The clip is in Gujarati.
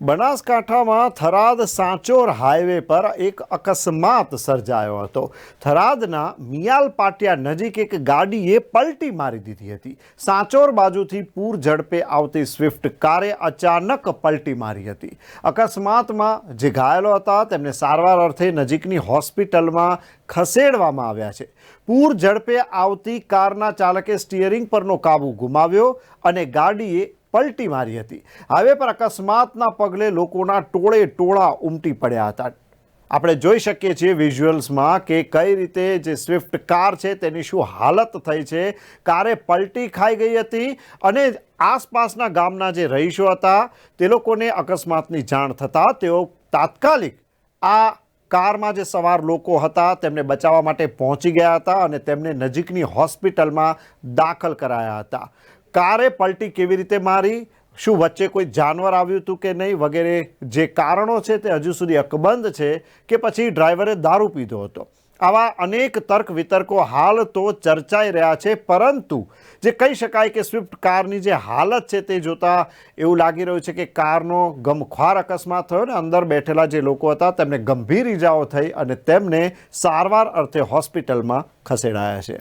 બનાસકાંઠામાં થરાદ સાંચોર હાઈવે પર એક અકસ્માત સર્જાયો હતો. થરાદના મિયાલ પાટિયા નજીક એક ગાડીએ પલટી મારી દીધી હતી. સાંચોર બાજુથી પૂર ઝડપે આવતી સ્વિફ્ટ કારે અચાનક પલટી મારી હતી. અકસ્માતમાં જે ઘાયલો હતા તેમને સારવાર અર્થે નજીકની હોસ્પિટલમાં ખસેડવામાં આવ્યા છે. પૂર ઝડપે આવતી કારના ચાલકે સ્ટિયરિંગ પરનો કાબુ ગુમાવ્યો અને ગાડીએ પલટી મારી હતી. હવે પર અકસ્માતના પગલે લોકોના ટોળે ટોળા ઉમટી પડ્યા હતા. આપણે જોઈ શકીએ છીએ વિઝ્યુઅલ્સમાં કે કઈ રીતે જે સ્વિફ્ટ કાર છે તેની શું હાલત થઈ છે. કારે પલટી ખાઈ ગઈ હતી અને આસપાસના ગામના જે રહીશો હતા, તે લોકોને અકસ્માતની જાણ થતાં તેઓ તાત્કાલિક આ કારમાં જે સવાર લોકો હતા, તેમને બચાવવા માટે પહોંચી ગયા હતા અને તેમને નજીકની હોસ્પિટલમાં દાખલ કરાયા હતા. કારે પલટી કેવી રીતે મારી? શું વચ્ચે કોઈ જાનવર આવ્યું હતું કે નહીં? વગેરે જે કારણો છે તે હજુ સુધી અકબંધ છે કે પછી ડ્રાઈવરે દારૂ પીધો હતો. આવા અનેક તર્ક વિતર્કો હાલ તો ચર્ચાઈ રહ્યા છે, પરંતુ જે કહી શકાય કે સ્વિફ્ટ કારની જે હાલત છે તે જોતા એવું લાગી રહ્યું છે કે કારનો ગમખ્વાર અકસ્માત થયો ને અંદર બેઠેલા જે લોકો હતા તેમને ગંભીર ઈજાઓ થઈ અને તેમને સારવાર અર્થે હોસ્પિટલમાં ખસેડાયા છે.